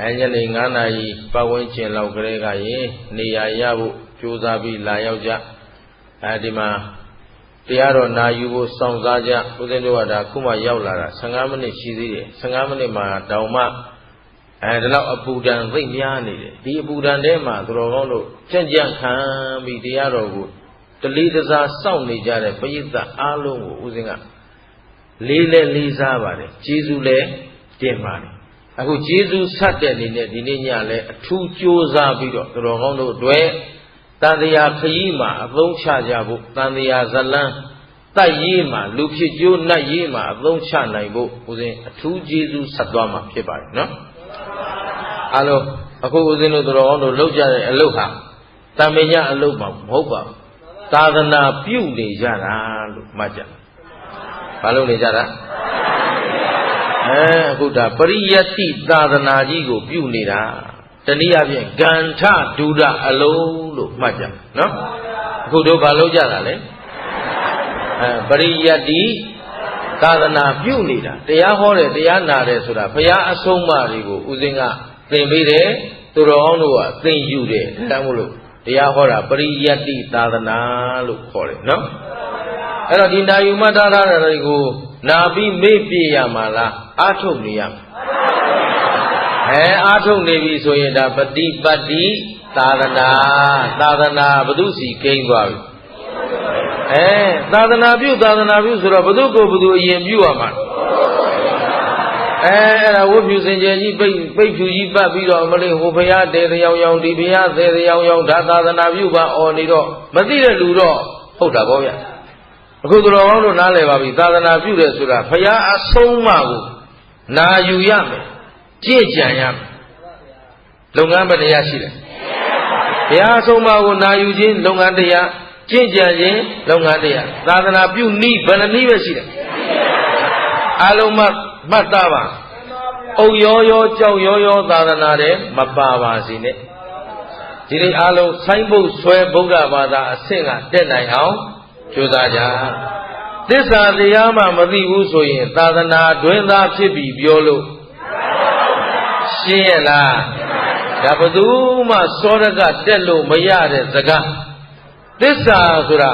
အဲညနေ9နာရီပတ်ဝန်းကျင်လောက်ကလေးကရင်နေရာရဖို့ကြိုးစားပြီးလာရောက်ကြအဲဒီမှာတရားတော်နာယူဖို့စောင့်စားကြဦးဇင်းတို့ကဒါခုမှရောက်လာတာ15မိနစ်ရှိသေးတယ်15မိနစ်မှာတောင်မှအဲဒီလောက်အပူဒဏ်သိမ့်များနေတယ်ဒီအပူဒဏ်ထဲမှာသူတော်ကောင်းတို့ကြံ့ကြံ့ခံပြီးတရားတော်ကိုတလေးတစားစောင့်နေကြတဲ့ပရိသတ်အားလုံးကိုဦးဇင်းကလေးလဲလေးစားပါတယ်ကျေးဇူးလဲတင်ပါတယ် အခုကျေးဇူးဆက်တဲ့အနေနဲ့ဒီနေ့ညလဲအထူးကြိုးစားပြီးတော့သူတော်ကောင်းတို့အတွက်တန်တရားခရီးမှာအသုံးချကြဖို့တန်တရားဇလန်းတိုက်ရေးမှာလူဖြစ်ကျိုးနတ်ရေးမှာအသုံးချနိုင်ဖို့ဦးဇင်းအထူးကျေးဇူးဆက်သွားမှာဖြစ်ပါတယ်နော်အားလုံးအခုဦးဇင်းတို့တော်ကောင်းတို့လောက်ကြတဲ့အလုပ်ဟာတံမညအလုပ်မှာမဟုတ်ပါဘူးသာသနာပြုနေကြတာလို့မှတ်ကြဘာလုပ်နေကြတာ အဲအခုဒါပရိယတ္တိသာသနာကြီးကို ပြုနေတာတနည်းအားဖြင့်ဂန္ထဒုဒအလုံးလို့မှတ်ကြနော်အခုတို့ဘာလုပ်ကြတာလဲအဲပရိယတ္တိသာသနာပြုနေတာတရားဟောတယ်တရားနာတယ်ဆိုတာဘုရားအဆုံးအမတွေကိုဦးဇင်းကသင်ပေးတယ်သူတော်အောင်တို့ကသင်ယူတယ်ဒါမို့လို့တရားဟောတာပရိယတ္တိသာသနာလို့ခေါ်တယ်နော်အဲ့တော့ဒီနာယူမှတ်ထားတာတွေကိုနာပြီးမေ့ပြရမှာလား အာထုတ်နေရမယ်အဲအာထုတ်နေပြီဆိုရင်ဒါပฏิပတ်တိသာသနာသာသနာဘုသူစီကိန်းသွားပြီအဲသာသနာပြုသာသနာပြုဆိုတော့ဘုသူကိုဘုသူအရင်ပြုရမှာအဲအဲ့ဒါဝုဖြူစင်ကြယ်ကြီးပိတ်ပိတ်ဖြူကြီးပတ်ပြီးတော့မလေးဟိုဘုရားတဲတယောင်ယောင်ဒီဘုရားတဲတယောင်ယောင်ဒါသာသနာပြုပါအော်နေတော့မသိတဲ့လူတော့ဟုတ်တာပေါ့ဗျအခုတော်ကောင်းတို့နားလည်ပါပြီသာသနာပြုတယ်ဆိုတာဘုရားအဆုံးမကို နာယူရမယ်ကြင့်ကြံရမယ်လုပ်ငန်းပဲတရားရှိတယ်ဘုရားအဆုံးအမကိုနာယူခြင်းလုပ်ငန်းတရားကြင့်ကြံခြင်းလုပ်ငန်းတရားသာသနာပြုနည်းဘယ်နှနည်းပဲရှိတယ်အလုံးမမှတ်သားပါအုပ်ရောရောကြောက်ရောရောသာသနာတဲ့မပါပါစေနဲ့ဒီလေးအလုံးဆိုင်းဖို့ဆွဲဗုဒ္ဓဘာသာအဆင့်ကတက်နိုင်အောင်ကြိုးစားကြ သစ္စာတရားမှမသိဘူးဆိုရင် သာသနာတွင်သားဖြစ်ပြီးပြောလို့ရှင်းရလားဒါဘသူမှစောရကတက်လို့မရတဲ့စကားသစ္စာဆိုတာ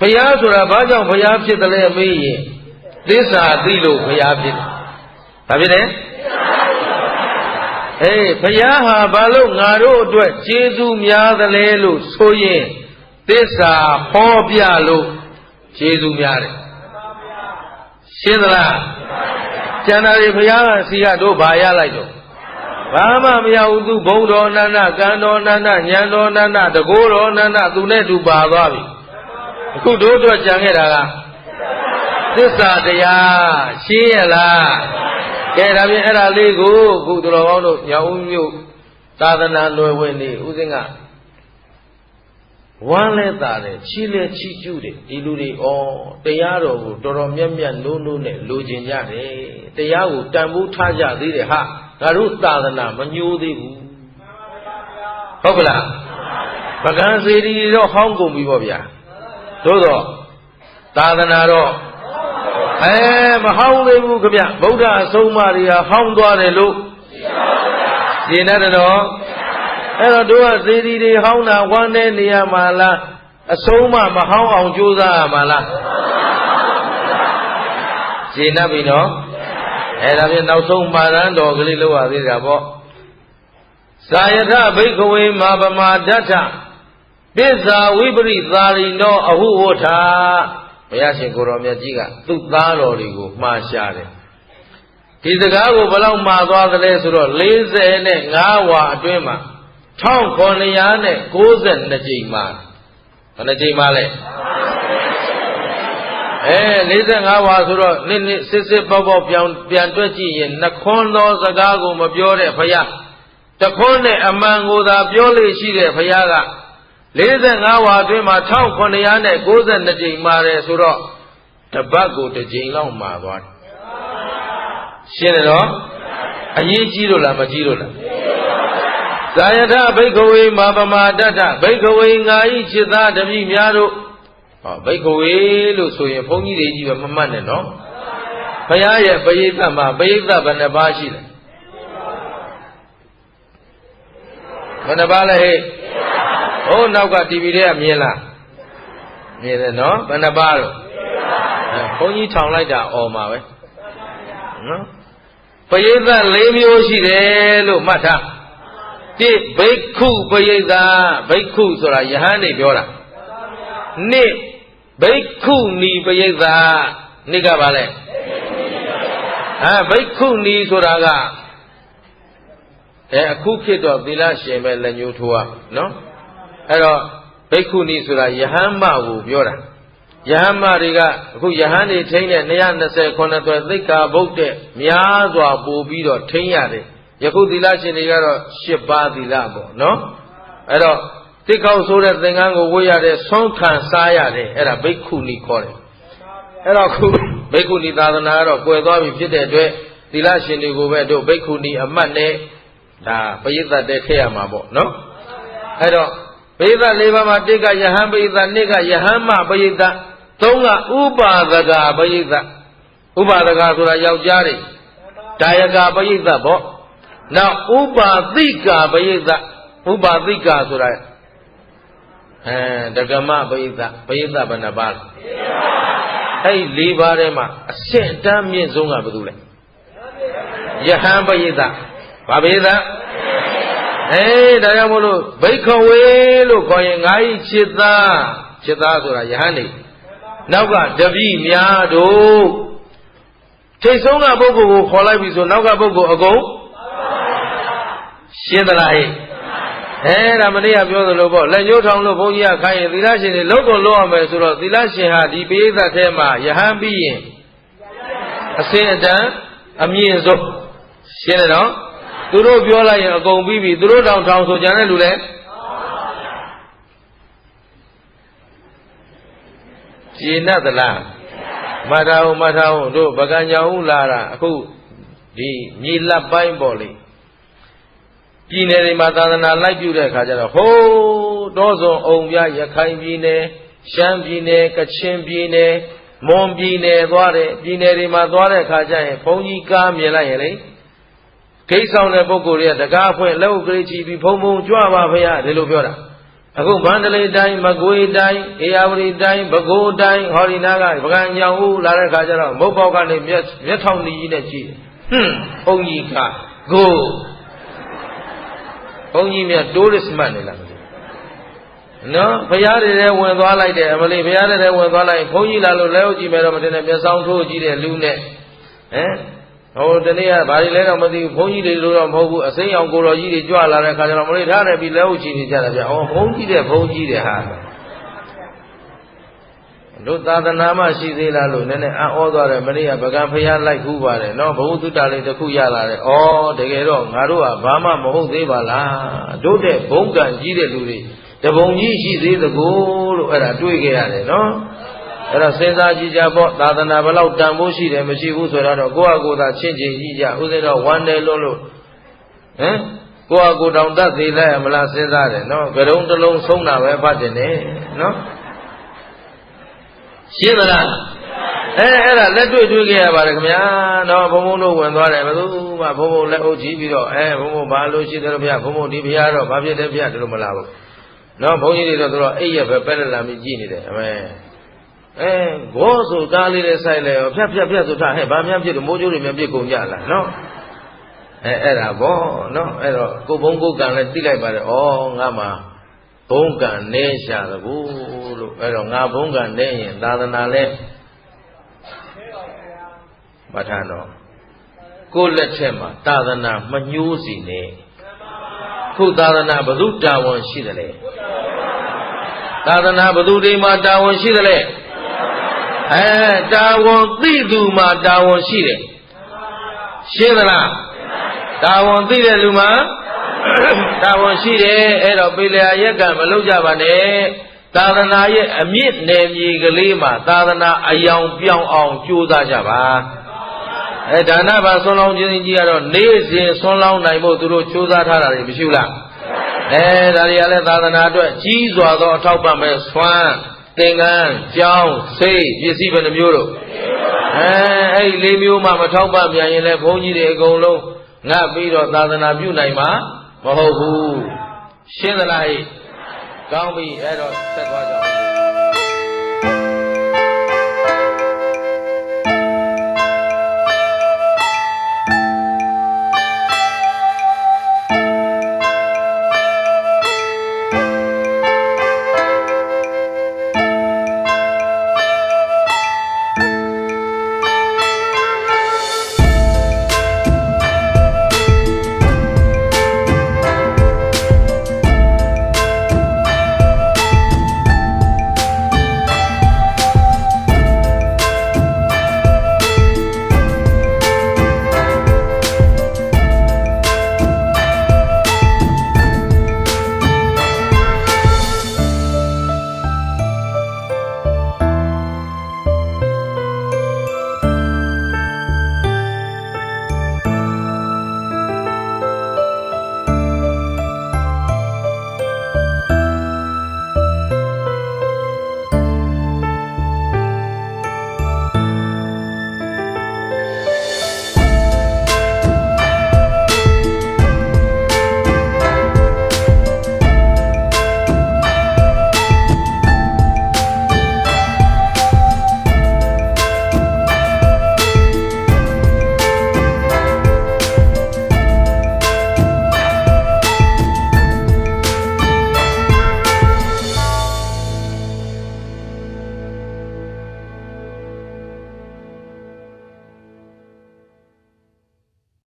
ဘုရားဆိုတာဘာကြောင့်ဘုရားဖြစ်တယ်လဲမေးရင်သစ္စာသိလို့ဘုရားဖြစ်တယ်ဘာဖြစ်လဲအေးဘုရားဟာဘာလို့ငါတို့အတွက်ကျေးဇူးများသလဲလို့ဆိုရင်သစ္စာဟောပြလို့ ကျေးဇူးများတယ်ရှင်းသလားကျန်တာတွေဘုရားကစီရတို့ဘာရလိုက်တော့ဘာမှမရဘူးသူဘုံတော်နန္ဒကံတော်နန္ဒညံတော်နန္ဒတကိုးတော်နန္ဒသူနဲ့သူပါသွားပြီအခုတို့တော့ကြံခဲ့တာကသစ္စာတရားရှင်းရလားကဲဒါဖြင့်အဲ့ဒါလေးကိုအခုတော်ကောင်းတို့ညောင်ဦးမြို့သာသနာလွယ်ဝင်နေဥစဉ်က ဝမ်းလဲတာတယ်ချီးလဲချီးကျူးတယ်ဒီလူတွေဩတရားတော်ကိုတော်တော်မြတ်မြတ်နိုးနိုးနဲ့လိုချင်ကြတယ်တရားကိုတန်ဖိုးထားကြသေးတယ်ဟာငါတို့သာသနာမညိုးသေးဘူးဟုတ်ကလားပကံစေတီတော့ဟောင်းကုန်ပြီပေါ့ဗျာသို့တော့သာသနာတော့အဲမဟောင်းသေးဘူးခင်ဗျဗုဒ္ဓအဆုံးအမတွေကဟောင်းသွားတယ်လို့ရှင်းတယ်တော့ အဲ့တော့တို့ကသေဒီတွေဟောင်းတာဝမ်းတဲ့နေရာမှာလားအဆုံးမမဟောင်းအောင်ကြိုးစားရမှာလားရှင်းတတ်ပြီနော်အဲ့ဒါဖြင့်နောက်ဆုံးမာရန်တော်ကလေးလောက်ရသေးတာပေါ့သာယထဘိက္ခဝေမာပမာဒဋ္ဌပစ္စာဝိပရိသာရိနောအဟုဝဋ္ဌာဘုရားရှင်ကိုရောမြတ်ကြီးကသူ့သားတော်တွေကိုမှားရှာတယ်ဒီစကားကိုဘယ်လောက်မှားသွားသလဲဆိုတော့45ဝါအတွင်းမှာ 1992ကြိမ်မှာဘယ်နှကြိမ်မှာလဲအဲ45ဝါဆိုတော့နစ်နစ်စစ်စစ်ပေါက်ပေါက်ပြန်ပြန်တွက်ကြည့်ရင်နှခွန်းသောစကားကိုမပြောတဲ့ဘုရားတခွန်းနဲ့အမှန်ကိုသာပြောလို့ရှိတဲ့ဘုရားက45ဝါအတွင်းမှာ1992ကြိမ်မှာတယ်ဆိုတော့တပတ်ကိုတစ်ကြိမ်လောက်မှာသွားတယ်ရှင်းတယ်နော်အရေးကြီးလို့လားမကြီးလို့လား ဇာယထဘိက္ခဝေမာပမာတတဘိက္ခဝေငါဤจิตသားတပည့်များတို့ဟောဘိက္ခဝေလို့ဆိုရင်ဘုန်းကြီးတွေကြီးပဲမမှတ်နဲ့နော်ဘုရားရဲ့ပရိသတ်မှာပရိသတ်ဘယ်နှပါးရှိလဲ ဘယ်နှပါလဲဟဲ့ဟိုးနောက်က TV တွေကမြင်လားမြင်တယ်နော်ဘယ်နှပါတော့အဲဘုန်းကြီးထောင်လိုက်တာអော်မှာပဲနော်ပရိသတ်၄မျိုးရှိတယ်လို့မှတ်ထား တိဘိက္ခုပရိသတ်ဘိက္ခုဆိုတာယဟန်နေပြောတာနှစ်ဘိက္ခုနီပရိသတ်နှစ်ကပါလဲအဲဘိက္ခုနီဆိုတာကအဲအခုခေတ်တော့သီလရှင်ပဲလက်ညှိုးထိုးရနော်အဲ့တော့ဘိက္ခုနီဆိုတာယဟန်မကိုပြောတာယဟန်မတွေကအခုယဟန်တွေထိန်းတဲ့229သွဲသိက္ခာဘုတ်တဲ့များစွာပို့ပြီးတော့ထိန်းရတယ် ယခုသီလရှင်တွေကတော့10ပါးသီလပေါ့နော်အဲ့တော့တိကောက်ဆိုးတဲ့သင်္ကန်းကိုဝေးရတဲ့ဆုံးခံစားရတယ်အဲ့ဒါဘိက္ခုနီခေါ်တယ်အဲ့တော့ခုဘိက္ခုနီသာသနာကတော့ကွယ်သွားပြီဖြစ်တဲ့အတွက်သီလရှင်တွေကိုပဲတို့ဘိက္ခုနီအမတ်နဲ့ဒါပရိသတ်တဲ့ခဲ့ရမှာပေါ့နော်အဲ့တော့ပရိသတ်၄ပါးမှာတစ်ကယဟန်ပရိသတ်နှစ်ကယဟန်မပရိသတ်သုံးကဥပါဒကပရိသတ်ဥပါဒကဆိုတာယောက်ျားတွေဒါယကပရိသတ်ပေါ့ နောက်ဥပါသိကပရိသတ်ဥပါသိကဆိုတာအဲဒကမပရိသတ်ပရိသတ်ဘယ်နှပါးလဲအဲ့ဒီ၄ပါးထဲမှာအဆင့်အတန်းမြင့်ဆုံးကဘယ်သူလဲယဟန်ပရိသတ်ဘာပရိသတ်အေးဒါကြောင့်မို့လို့ဘိက္ခဝေလို့ခေါ်ရင်ငါဤจิตသားจิตသားဆိုတာယဟန်နေနောက်ကတပိများတို့ထိတ်ဆုံးကပုဂ္ဂိုလ်ကိုခေါ်လိုက်ပြီဆိုနောက်ကပုဂ္ဂိုလ်အကုန် ရှင်းသလားဟဲ့အဲဒါမနေ့ကပြောသလိုပေါ့လက်ညှိုးထောင်လို့ဘုန်းကြီးကခိုင်းရင်သီလရှင်တွေလုံးကုန်လုံးအောင်မယ်ဆိုတော့သီလရှင်ဟာဒီပိဋကတ်ထဲမှာယဟန်ပြီးရင်အစင်အတန်အမြင့်ဆုံးရှင်းတယ်နော်သူတို့ပြောလိုက်ရင်အကုန်ပြီးပြီသူတို့တောင်ထောင်ဆိုကြတဲ့လူလဲရှင်းတတ်သလားမထာဟုမထာဟုတို့ဗကံကြောင့်လာတာအခုဒီမြေလက်ပိုင်းပေါ့လေ ပြည်နယ်တွေမှာသာသနာလိုက်ပြုတဲ့အခါကျတော့ဟိုးတောစုံအောင်ပြရခိုင်ပြည်နယ်ရှမ်းပြည်နယ်ကချင်ပြည်နယ်မွန်ပြည်နယ်သွားတယ်ပြည်နယ်တွေမှာသွားတဲ့အခါကျရင်ဘုန်းကြီးကားမြင်လိုက်ရင်လေဂိတ်ဆောင်တဲ့ပုဂ္ဂိုလ်တွေကတကားဖွင့်လက်ဥကလေးချီပြီးဖုံဖုံကြွပါဖေရဒီလိုပြောတာအခုမန္တလေးတိုင်းမကွေးတိုင်းအေရဝတီတိုင်းပဲခူးတိုင်းဟောဒီနာကပကံညောင်ဦးလာတဲ့ခါကျတော့မုတ်ပေါက်ကနေမျက်မျက်ထောင်ကြီးနဲ့ကြည့်ဟွန်းဘုန်းကြီးကကို ဘုန်းကြီးမြတ်တိုးရစ်မှတ်နေလားမသိနော်ဘုရားတွေထဲဝင်သွားလိုက်တယ်အမလေးဘုရားတွေထဲဝင်သွားလိုက်ဘုန်းကြီးလာလို့လဲဟုတ်ကြည့်မယ်တော့မတင်နဲ့မျက်စောင်းထိုးကြည့်တဲ့လူနဲ့ဟမ်ဟိုတနေ့ကဘာတွေလဲတော့မသိဘူးဘုန်းကြီးတွေလို့တော့မဟုတ်ဘူးအစိမ်းအောင်ကိုတော်ကြီးတွေကြွလာတဲ့ခါကျတော့မလေးထားတယ်ပြီးလဲဟုတ်ချီနေကြတာဗျ။အော်ဘုန်းကြီးတဲ့ဘုန်းကြီးတဲ့ဟာ တို့သာသနာမှရှိသေးလားလို့နည်းနည်းအံ့ဩသွားတယ်မနေ့ကပကံဖျားလိုက်ခူးပါတယ်နော်ဘုဟုတုတ္တလေးတစ်ခုရလာတယ်။အော်တကယ်တော့ငါတို့ကဘာမှမဟုတ်သေးပါလား။တို့တဲ့ဘုံကံကြီးတဲ့လူတွေတပုံကြီးရှိသေးသကိုလို့အဲ့ဒါတွေးခဲ့ရတယ်နော်။အဲ့တော့စဉ်းစားကြည့်ကြပေါ့သာသနာဘယ်လောက်တန်ဖိုးရှိတယ်မရှိဘူးဆိုတော့ကိုယ့်အကိုယ်သာချင်းချင်းကြည့်ကြဥစဉ်တော့ဝမ်းတယ်လို့လို့ဟမ်ကိုယ့်အကိုယ်တောင်တတ်သေးလဲမလားစဉ်းစားတယ်နော်ကြုံတစ်လုံးဆုံးတာပဲဖတ်တယ်နဲ့နော် ရှင်းသလားအဲအဲ့ဒါလက်တွေ့တွေ့ခဲ့ရပါတယ်ခင်ဗျာနော်ဘုံဘုံတို့ဝင်သွားတယ်ဘယ်သူမှဘုံဘုံလက်အုပ်ကြည့်ပြီးတော့အဲဘုံဘုံဘာလို့ရှိတယ်လို့ဗျာဘုံဘုံဒီဗျာတော့ဘာဖြစ်တယ်ဗျာဒီလိုမလားဘူးနော်ဘုန်းကြီးတွေတော့သူတို့အိပ်ရပဲပဲလက်လာပြီးကြည့်နေတယ်အမေအဲဂေါဆိုကားလေးနဲ့ဆိုင်လဲဖြတ်ဖြတ်ဖြတ်ဆိုထားဟဲ့ဘာများဖြစ်လို့မိုးကြိုးတွေများပြစ်ကုန်ကြလားနော်အဲအဲ့ဒါဗောနော်အဲ့တော့ကိုဘုံကိုကံလည်းသိလိုက်ပါတယ်ဩငါမှာ ဘုံကံနေရှာသကူလို့အဲ့တော့ငါဘုံကံနေရင်သာသနာလဲမထမ်းတော့ကိုလက်ထက်မှာသာသနာမညှိုးစီနဲ့ခုသာသနာဘု து တာဝန်ရှိတယ်လေသာသနာဘု து တွေမှာတာဝန်ရှိတယ်လေအဲတာဝန်သိသူမှာတာဝန်ရှိတယ်ရှင်းသလားတာဝန်သိတဲ့လူမှာ တာဝန်ရှိတယ်အဲ့တော့ပေလျာရက်ကမလုပ်ကြပါနဲ့သာသနာရဲ့အမြင့်နယ်မြေကလေးမှာသာသနာအယောင်ပြောင်းအောင်ကြိုးစားကြပါအဲဒါနဘာဆွန်းလောင်းခြင်းကြီးကတော့နေ့စဉ်ဆွန်းလောင်းနိုင်ဖို့သူတို့ကြိုးစားထားတာတွေမရှိဘူးလားအဲဒါတွေကလည်းသာသနာအတွက်ကြီးစွာသောအထောက်ပံ့ပဲဆွမ်းသင်္ကန်းကြောင်းစိတ်ပစ္စည်းဘယ်နှမျိုးတို့အဲအဲ့ဒီလေးမျိုးမှမထောက်ပံ့ပြန်ရင်လည်းဘုန်းကြီးတွေအကုန်လုံးငတ်ပြီးတော့သာသနာပြုနိုင်မှာ မဟုတ်ဘူးရှင်းသလားဟိကောင်းပြီအဲ့တော့ဆက်သွားကြအောင်